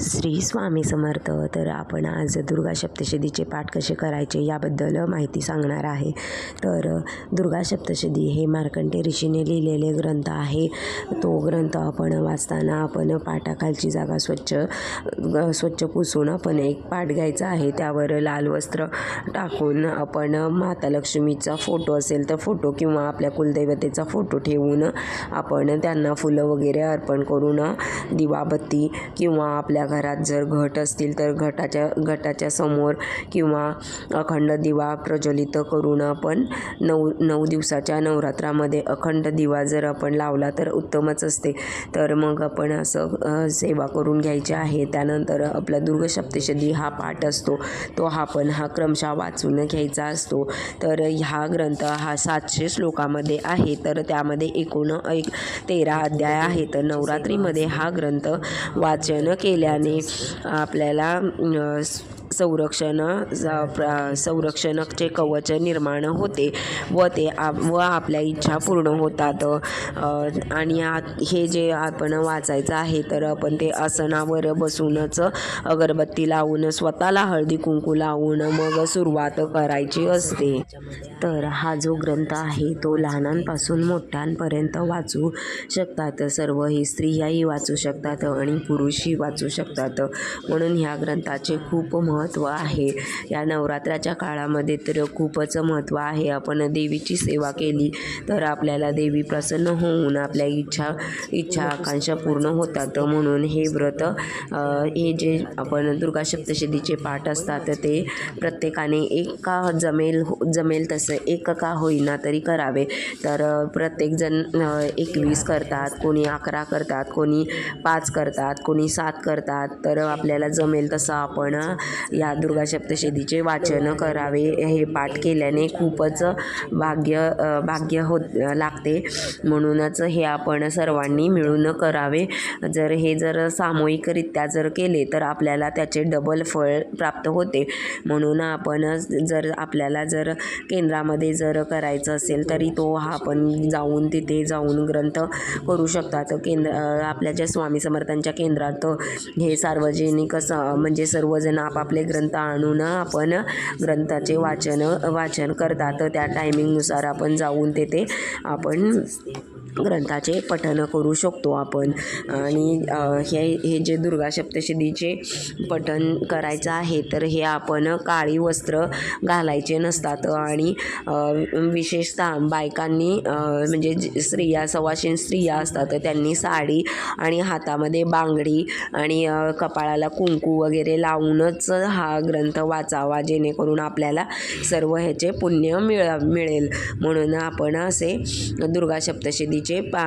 श्री स्वामी समर्थ तर आपण आज दुर्गा सप्तशतीचे पाठ कसे करायचे याबद्दल माहिती सांगणार आहे. तर दुर्गा सप्तशती हे मार्कंटे ऋषीने लिहिलेले ग्रंथ आहे. तो ग्रंथ आपण वाचताना आपण पाटाखालची जागा स्वच्छ स्वच्छ पुसून आपण एक पाठ घ्यायचा आहे. त्यावर लाल वस्त्र टाकून आपण माता लक्ष्मीचा फोटो असेल तर फोटो किंवा आपल्या कुलदैवतेचा फोटो ठेवून आपण त्यांना फुलं वगैरे अर्पण करून दिवाबत्ती किंवा आपल्या घरात जर घट असतील तर घटाच्या घटाच्या समोर किंवा अखंड दिवा प्रज्वलित करून आपण नऊ नऊ दिवसाच्या नवरात्रामध्ये अखंड दिवा जर आपण लावला तर उत्तमच असते. तर मग आपण असं सेवा करून घ्यायची आहे. त्यानंतर आपला दुर्ग सप्तशती हा पाठ असतो. तो हा पण हा क्रमशः वाचून घ्यायचा असतो. तर हा ग्रंथ हा सातशे श्लोकामध्ये आहे. तर त्यामध्ये एकूण एक तेरा अध्याय आहे तर नवरात्रीमध्ये हा ग्रंथ वाचन केल्याने आपल्याला संरक्षण संरक्षणचे प्र- संरक्षणाचे कवच निर्माण होते व ते आप व आपल्या इच्छा पूर्ण होतात. आणि आ हे जे आपण वाचायचं आहे तर आपण ते आसनावर बसूनच अगरबत्ती लावून स्वतःला हळदी कुंकू लावून मग सुरुवात करायची असते. तर हा जो ग्रंथ आहे तो लहानांपासून मोठ्यांपर्यंत वाचू शकतात. सर्व ही स्त्रियाही वाचू शकतात आणि पुरुषही वाचू शकतात. म्हणून ह्या ग्रंथाचे खूप महत्त्व महत्त्व आहे. या नवरात्राच्या काळामध्ये तर खूपच महत्त्व आहे. आपण देवीची सेवा केली तर आपल्याला देवी प्रसन्न होऊन आपल्या इच्छा इच्छा आकांक्षा पूर्ण होतात. म्हणून हे व्रत हे जे आपण दुर्गा सप्तशतीचे पाठ असतात ते प्रत्येकाने एक का जमेल हो- जमेल तसं एक का होईना तरी करावे. तर प्रत्येकजण एकवीस करतात कोणी अकरा करतात कोणी पाच करतात कोणी सात करतात. तर आपल्याला जमेल तसं आपण या दुर्गा सप्तशतीचे वाचन करावे हे पाठ केल्याने खूपच भाग्य भाग्य होत लागते. म्हणूनच हे आपण सर्वांनी मिळून करावे. जर हे जर सामूहिकरित्या जर केले तर आपल्याला त्याचे डबल फळ प्राप्त होते. म्हणून आपण जर आपल्याला जर केंद्रामध्ये जर करायचं असेल तरी तो हा आपण जाऊन तिथे जाऊन ग्रंथ करू शकतात. केंद्र आपल्या ज्या स्वामी समर्थांच्या केंद्रात हे सार्वजनिक स म्हणजे सर्वजण आपले ग्रंथ आणून आपण ग्रंथाचे वाचन वाचन करतात. त्या टायमिंगनुसार आपण जाऊन तेथे आपण ग्रंथाचे पठन करू शकतो आपण. आणि हे हे जे दुर्गा सप्तशतीचे पठन करायचं आहे तर हे आपण काळी वस्त्र घालायचे नसतात. आणि विशेषतः बायकांनी म्हणजे जे स्त्रिया सवाशीन स्त्रिया असतात त्यांनी साडी आणि हातामध्ये बांगडी आणि कपाळाला कुंकू वगैरे लावूनच हा ग्रंथ वाचावा जेणेकरून आपल्याला सर्व ह्याचे पुण्य मिळ मिळेल. म्हणून आपण असे दुर्गा सप्तशतीचे पा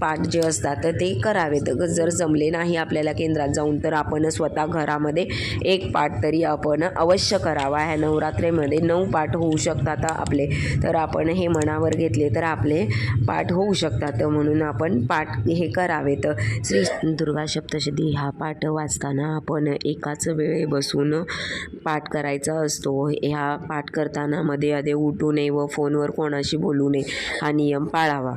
पाठ जे असतात ते करावेत. जर जमले नाही आपल्याला केंद्रात जाऊन तर आपण स्वतः घरामध्ये एक पाठ तरी आपण अवश्य करावा. ह्या नवरात्रीमध्ये नऊ पाठ होऊ शकतात आपले. तर आपण हे मनावर घेतले तर आपले पाठ होऊ शकतात. म्हणून आपण पाठ हे करावेत. श्री दुर्गा सप्तशती हा पाठ वाचताना आपण एकाच वेळे बसून पाठ करायचा असतो. ह्या पाठ करताना मध्ये आधी उठू नये व फोनवर कोणाशी बोलू नये हा नियम पाळावा.